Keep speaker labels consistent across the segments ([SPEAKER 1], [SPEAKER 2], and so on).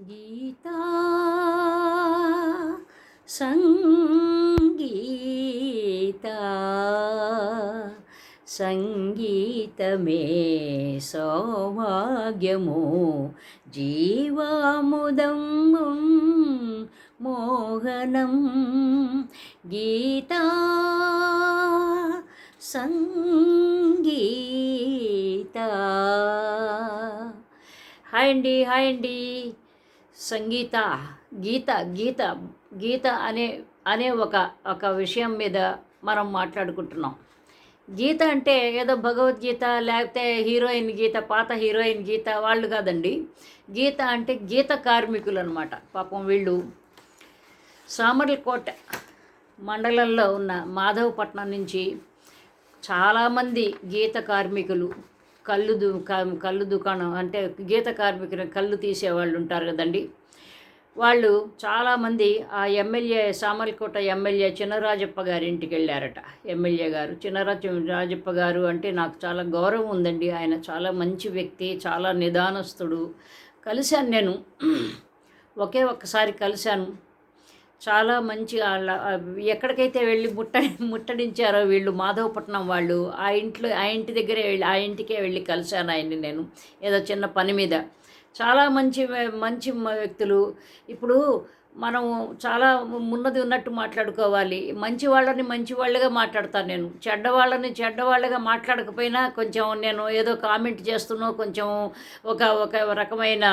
[SPEAKER 1] గీతా సంగీత సంగీతమే సౌభాగ్యము. జీవాముదం మోహనం గీతా సంగీత. హాయ్ అండి హాయ్ అండి. సంగీత గీత గీత గీత అనే అనే ఒక ఒక విషయం మీద మనం మాట్లాడుకుంటున్నాం. గీత అంటే ఏదో భగవద్గీత లేకపోతే హీరోయిన్ గీత పాత హీరోయిన్ గీత వాళ్ళు కాదండి. గీత అంటే గీత కార్మికులు అనమాట పాపం వీళ్ళు సామర్లకోట మండలంలో ఉన్న మాధవపట్నం నుంచి చాలామంది గీత కార్మికులు కళ్ళు దు కళ్ళు దుకాణం అంటే గీత కార్మికులు కళ్ళు తీసేవాళ్ళు ఉంటారు కదండి. వాళ్ళు చాలామంది ఆ ఎమ్మెల్యే సామర్లకోట ఎమ్మెల్యే చిన్నరాజప్ప గారి ఇంటికి వెళ్ళారట. ఎమ్మెల్యే గారు చిన్నరాజ రాజప్ప గారు అంటే నాకు చాలా గౌరవం ఉందండి. ఆయన చాలా మంచి వ్యక్తి చాలా నిదానస్తుడు. కలిశాను నేను. ఒకే ఒక్కసారి కలిశాను. చాలా మంచి వాళ్ళ ఎక్కడికైతే వెళ్ళి ముట్ట ముట్టడించారో వీళ్ళు మాధవపట్నం వాళ్ళు ఆ ఇంట్లో ఆ ఇంటి దగ్గరే వెళ్ళి ఆ ఇంటికే వెళ్ళి కలిశాను ఆయన్ని నేను ఏదో చిన్న పని మీద. చాలా మంచి మంచి వ్యక్తులు. ఇప్పుడు మనం చాలా ఉన్నది ఉన్నట్టు మాట్లాడుకోవాలి. మంచి వాళ్ళని మంచి వాళ్ళగా మాట్లాడతాను నేను. చెడ్డవాళ్ళని చెడ్డవాళ్ళగా మాట్లాడకపోయినా కొంచెం నేను ఏదో కామెంట్ చేస్తున్నో కొంచెం ఒక ఒక రకమైన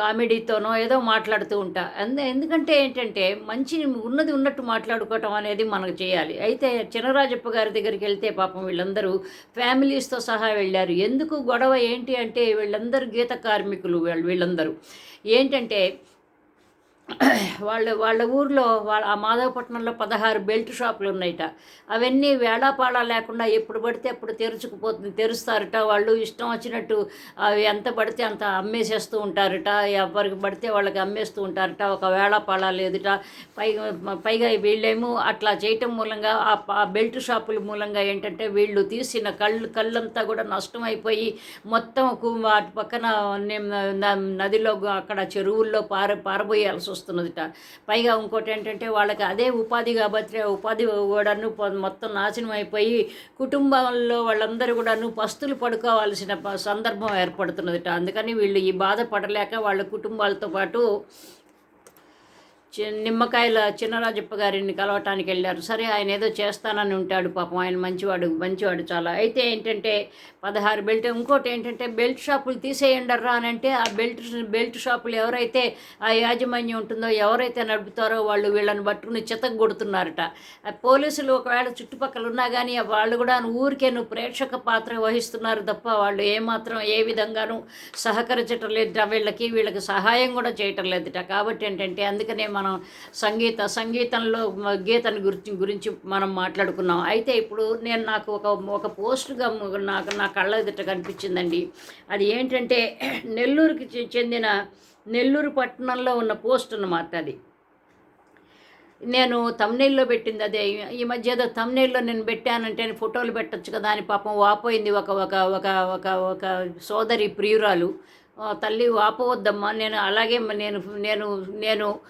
[SPEAKER 1] కామెడీతోనో ఏదో మాట్లాడుతూ ఉంటా. అందు ఎందుకంటే ఏంటంటే మంచి ఉన్నది ఉన్నట్టు మాట్లాడుకోవటం అనేది మనకు చేయాలి. అయితే చినరాజప్ప గారి దగ్గరికి వెళ్తే పాపం వీళ్ళందరూ ఫ్యామిలీస్తో సహా వెళ్ళారు. ఎందుకు గొడవ ఏంటి అంటే వీళ్ళందరూ గీత కార్మికులు వీళ్ళందరూ. ఏంటంటే వాళ్ళ వాళ్ళ ఊర్లో వాళ్ళ ఆ మాధవపట్నంలో పదహారు బెల్ట్ షాపులు ఉన్నాయట. అవన్నీ వేళాపాళా లేకుండా ఎప్పుడు పడితే అప్పుడు తెరుచుకుపోతుంది తెరుస్తారట. వాళ్ళు ఇష్టం వచ్చినట్టు అవి ఎంత పడితే అంత అమ్మేసేస్తూ ఉంటారట. ఎవరికి పడితే వాళ్ళకి అమ్మేస్తూ ఉంటారట. ఒక వేళాపాళా లేదుట. పైగా పైగా వీళ్ళేమో అట్లా చేయటం మూలంగా ఆ బెల్ట్ షాపుల మూలంగా ఏంటంటే వీళ్ళు తీసిన కళ్ళు కళ్ళంతా కూడా నష్టం అయిపోయి మొత్తం కు- అటు పక్కన నదిలో అక్కడ చెరువుల్లో పార పారబోయాల్సి వస్తుంది. వస్తున్నదిట పైగా ఇంకోటి ఏంటంటే వాళ్ళకి అదే ఉపాధి కాబట్టి ఉపాధి కూడాను మొత్తం నాశనం అయిపోయి కుటుంబంలో వాళ్ళందరూ కూడాను పస్తులు పడుకోవాల్సిన సందర్భం ఏర్పడుతున్నదిట. అందుకని వీళ్ళు ఈ బాధ పడలేక వాళ్ళ కుటుంబాలతో పాటు నిమ్మకాయల చిన్నరాజప్ప గారిని కలవటానికి వెళ్ళారు. సరే ఆయన ఏదో చేస్తానని ఉంటాడు పాపం. ఆయన మంచివాడు మంచివాడు చాలా. అయితే ఏంటంటే పదహారు బెల్ట్ ఇంకోటి ఏంటంటే బెల్ట్ షాపులు తీసేయండర్రా అని అంటే ఆ బెల్ట్ బెల్ట్ షాపులు ఎవరైతే ఆ యాజమాన్యం ఉంటుందో ఎవరైతే నడుపుతారో వాళ్ళు వీళ్ళని పట్టుకుని చితకు కొడుతున్నారట. పోలీసులు ఒకవేళ చుట్టుపక్కల ఉన్నా కానీ వాళ్ళు కూడా ఊరికే నువ్వు ప్రేక్షక పాత్ర వహిస్తున్నారు తప్ప వాళ్ళు ఏమాత్రం ఏ విధంగానూ సహకరించటం లేదు వీళ్ళకి వీళ్ళకి సహాయం కూడా చేయటం లేదుట. కాబట్టి ఏంటంటే అందుకనే మన సంగీత సంగీతంలో గీతను గీతని గురించి గురించి మనం మాట్లాడుకున్నాం. అయితే ఇప్పుడు నేను నాకు ఒక ఒక పోస్టుగా నాకు నా కళ్ళ ఎదుట కనిపించిందండి. అది ఏంటంటే నెల్లూరుకి చెందిన నెల్లూరు పట్టణంలో ఉన్న పోస్ట్ అన్నమాట అది. నేను తమ్నేల్లో పెట్టింది అదే. ఈ మధ్య ఏదో తమ్నేల్లో నేను పెట్టానంటే ఫోటోలు పెట్టచ్చు కదా అని పాపం వాపోయింది ఒక ఒక ఒక ఒక ఒక సోదరి ప్రియురాలు. తల్లి ఆపవద్దమ్మా నేను అలాగే నేను నేను నేను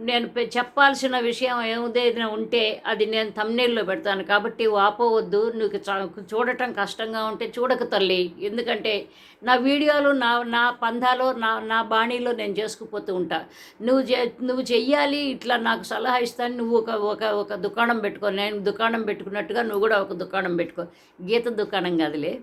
[SPEAKER 1] నేను చెప్పాల్సిన విషయం ఏదైనా ఉంటే అది నేను తమ్నేల్లో పెడతాను. కాబట్టి వాపోవద్దు నీకు చ- చూడటం కష్టంగా ఉంటే చూడక తల్లి. ఎందుకంటే నా వీడియోలు నా నా పందాలో నా నా బాణీలో నేను చేసుకుపోతూ ఉంటా. నువ్వు చే నువ్వు చెయ్యాలి ఇట్లా నాకు సలహా ఇస్తాను నువ్వు ఒక ఒక ఒక దుకాణం పెట్టుకో నేను దుకాణం పెట్టుకున్నట్టుగా నువ్వు కూడా ఒక దుకాణం పెట్టుకో. గీత దుకాణం కాదులే.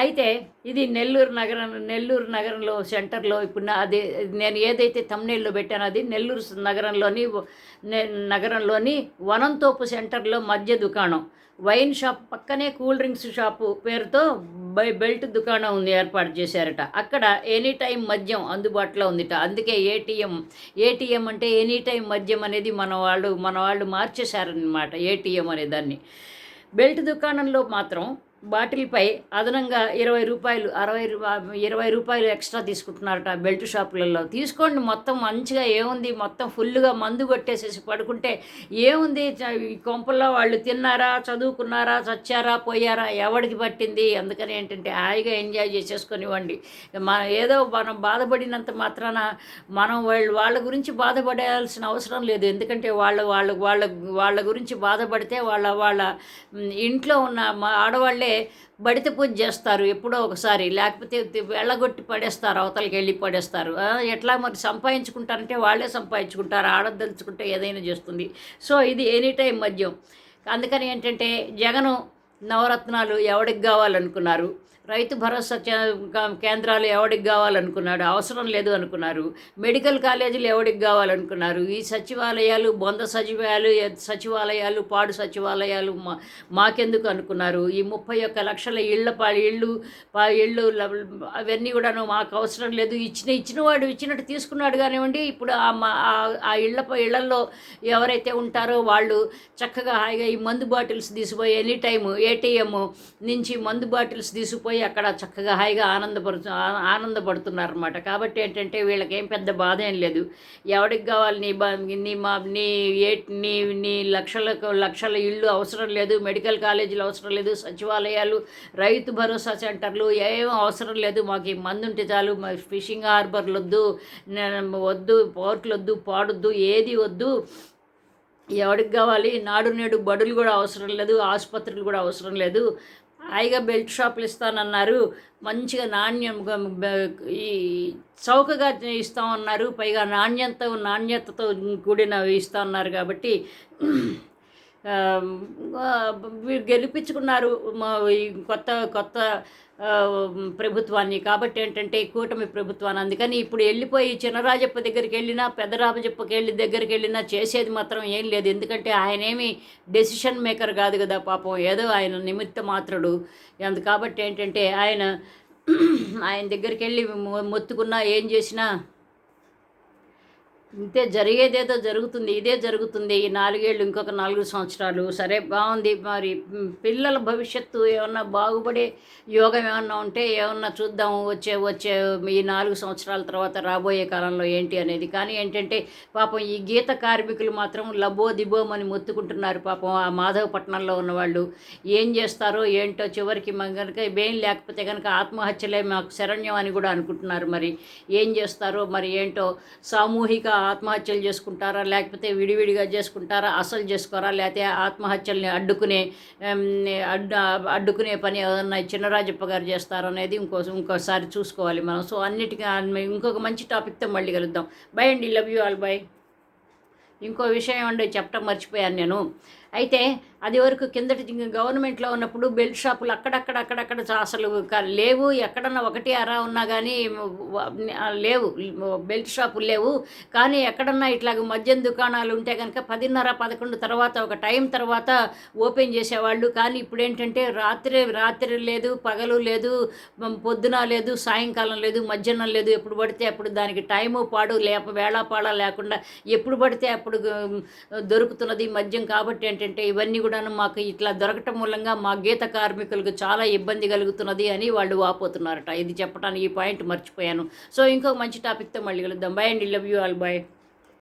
[SPEAKER 1] అయితే ఇది నెల్లూరు నగరం నెల్లూరు నగరంలో సెంటర్లో ఇప్పుడు నా అది నేను ఏదైతే తమ్నేల్లో పెట్టానో అది నెల్లూరు నగరంలోని నగరంలోని వనంతోపు సెంటర్లో మధ్య దుకాణం. వైన్ షాప్ పక్కనే కూల్ డ్రింక్స్ షాపు పేరుతో బై బెల్ట్ దుకాణం ఉంది ఏర్పాటు చేశారట. అక్కడ ఎనీ టైం మద్యం అందుబాటులో ఉందిట. అందుకే ఏటీఎం ఏటీఎం అంటే ఎనీ టైం మద్యం అనేది మన వాళ్ళు మన వాళ్ళు మార్చేశారనమాట ఏటీఎం అనే దాన్ని. బెల్ట్ దుకాణంలో మాత్రం బాటిల్పై అదనంగా ఇరవై రూపాయలు అరవై రూ- ఇరవై రూపాయలు ఎక్స్ట్రా తీసుకుంటున్నారట బెల్ట్ షాపులలో. తీసుకోండి మొత్తం మంచిగా ఏముంది మొత్తం ఫుల్గా మందు కొట్టేసేసి పడుకుంటే ఏముంది? చ- ఈ కొంపల్లో వాళ్ళు తిన్నారా చదువుకున్నారా చచ్చారా పోయారా ఎవడికి పట్టింది? అందుకని ఏంటంటే హాయిగా ఎంజాయ్ చేసేసుకొనివ్వండి. మన ఏదో మనం బాధపడినంత మాత్రాన మనం వాళ్ళు వాళ్ళ గురించి బాధపడాల్సిన అవసరం లేదు. ఎందుకంటే వాళ్ళ వాళ్ళ వాళ్ళ వాళ్ళ గురించి బాధపడితే వాళ్ళ వాళ్ళ ఇంట్లో ఉన్న మా ఆడవాళ్ళే బడిత పూజ చేస్తారు ఎప్పుడో ఒకసారి. లేకపోతే వెళ్ళగొట్టి పడేస్తారు అవతలకి వెళ్ళి పడేస్తారు. ఎట్లా మరి సంపాదించుకుంటారంటే వాళ్ళే సంపాదించుకుంటారు ఆడదలుచుకుంటే ఏదైనా చేస్తుంది. సో ఇది ఎనీ టైం మద్యం. అందుకని ఏంటంటే జగను నవరత్నాలు ఎవడికి కావాలనుకున్నారు? రైతు భరోసా చే- కేంద్రాలు ఎవడికి కావాలనుకున్నాడు? అవసరం లేదు అనుకున్నారు. మెడికల్ కాలేజీలు ఎవడికి కావాలనుకున్నారు? ఈ సచివాలయాలు బొంద సచివాలయాలు సచివాలయాలు పాడు సచివాలయాలు మా మాకెందుకు అనుకున్నారు? ఈ ముప్పై ఒక్క లక్షల ఇళ్ళ పా ఇళ్ళు పా ఇళ్ళు అవన్నీ కూడాను మాకు అవసరం లేదు. ఇచ్చిన ఇచ్చిన వాడు ఇచ్చినట్టు తీసుకున్నాడు కానివ్వండి ఇప్పుడు ఆ మా ఆ- ఇళ్ళ ప- ఎవరైతే ఉంటారో వాళ్ళు చక్కగా హాయిగా ఈ మందు బాటిల్స్ తీసిపోయి ఎనీ టైము ఏటీఎం నుంచి మందు బాటిల్స్ తీసిపోయి అక్కడ చక్కగా హాయిగా ఆనందపడుతు ఆ- ఆనందపడుతున్నారన్నమాట. కాబట్టి ఏంటంటే వీళ్ళకి ఏం పెద్ద బాధ ఏం లేదు. ఎవడికి కావాలి నీ బా నీ మా నీ ఏ నీ నీ లక్షలకు లక్షల ఇళ్ళు అవసరం లేదు మెడికల్ కాలేజీలు అవసరం లేదు సచివాలయాలు రైతు భరోసా సెంటర్లు ఏం అవసరం లేదు. మాకు ఈ మందు ఉంటే చాలు మా ఫిషింగ్ హార్బర్లు వద్దు వద్దు పోర్ట్లు వద్దు పాడొద్దు ఏది వద్దు. ఎవరికి కావాలి నాడు నేడు బడులు కూడా అవసరం లేదు ఆసుపత్రులు కూడా అవసరం లేదు. హాయిగా బెల్ట్ షాపులు ఇస్తానన్నారు. మంచిగా నాణ్యం ఈ చౌకగా ఇస్తామన్నారు. పైగా నాణ్యత నాణ్యతతో కూడిన ఇస్తా ఉన్నారు కాబట్టి గెలిపించుకున్నారు ఈ కొత్త కొత్త ప్రభుత్వాన్ని. కాబట్టి ఏంటంటే కూటమి ప్రభుత్వాన్ని. అందుకని ఇప్పుడు వెళ్ళిపోయి చిన్నరాజప్ప దగ్గరికి వెళ్ళినా పెద్దరాజప్పకి వెళ్ళి దగ్గరికి వెళ్ళినా చేసేది మాత్రం ఏం లేదు. ఎందుకంటే ఆయన ఏమి డెసిషన్ మేకర్ కాదు కదా పాపం. ఏదో ఆయన నిమిత్త మాత్రుడు. అందు కాబట్టి ఏంటంటే ఆయన ఆయన దగ్గరికి వెళ్ళి మొత్తుకున్నా ఏం చేసినా ఇంతే జరిగేదేదో జరుగుతుంది ఇదే జరుగుతుంది. ఈ నాలుగేళ్ళు ఇంకొక నాలుగు సంవత్సరాలు. సరే బాగుంది. మరి పిల్లల భవిష్యత్తు ఏమన్నా బాగుపడే యోగం ఏమన్నా ఉంటే ఏమన్నా చూద్దాం. వచ్చే వచ్చే ఈ నాలుగు సంవత్సరాల తర్వాత రాబోయే కాలంలో ఏంటి అనేది. కానీ ఏంటంటే పాపం ఈ గీత కార్మికులు మాత్రం లబో దిబోమని మొత్తుకుంటున్నారు. పాపం ఆ మాధవపట్నంలో ఉన్నవాళ్ళు ఏం చేస్తారో ఏంటో చివరికి కనుక ఏం లేకపోతే కనుక ఆత్మహత్యలే మాకు శరణ్యం అని కూడా అనుకుంటున్నారు. మరి ఏం చేస్తారో మరి ఏంటో సామూహిక ఆత్మహత్యలు చేసుకుంటారా? లేకపోతే విడివిడిగా చేసుకుంటారా? అసలు చేసుకోరా? లేకపోతే ఆత్మహత్యల్ని అడ్డుకునే అడ్డు అడ్డుకునే పని ఏదన్నా చిన్నరాజప్ప గారు చేస్తారా అనేది ఇంకో ఇంకోసారి చూసుకోవాలి మనం. సో అన్నిటికీ ఇంకొక మంచి టాపిక్తో మళ్ళీ కలుద్దాం. బై అండి. Love you all. బై. ఇంకో విషయం అండి చెప్పడం మర్చిపోయాను నేను. అయితే అది వరకు కిందటి గవర్నమెంట్లో ఉన్నప్పుడు బెల్ట్ షాపులు అక్కడక్కడ అక్కడక్కడ అసలు లేవు. ఎక్కడన్నా ఒకటి అరా ఉన్నా కానీ లేవు. బెల్ట్ షాపులు లేవు. కానీ ఎక్కడన్నా ఇట్లాగ మద్యం దుకాణాలు ఉంటే కనుక పదిన్నర పదకొండు తర్వాత ఒక టైం తర్వాత ఓపెన్ చేసేవాళ్ళు. కానీ ఇప్పుడు ఏంటంటే రాత్రి రాత్రి లేదు పగలు లేదు పొద్దున లేదు సాయంకాలం లేదు మధ్యాహ్నం లేదు. ఎప్పుడు పడితే అప్పుడు దానికి టైము పాడు. లేక వేళాపాడ లేకుండా ఎప్పుడు పడితే అప్పుడు దొరుకుతున్నది మద్యం కాబట్టి ఏంటంటే ఇవన్నీ కూడాను మాకు ఇట్లా దొరకటం మూలంగా మా గీత కార్మికులకు చాలా ఇబ్బంది కలుగుతున్నది అని వాళ్ళు వాపోతున్నారట. ఇది చెప్పడానికి ఈ పాయింట్ మర్చిపోయాను. సో ఇంకో మంచి టాపిక్తో మళ్ళీ కలుద్దాం. బాయ్ అండి. Love you all bye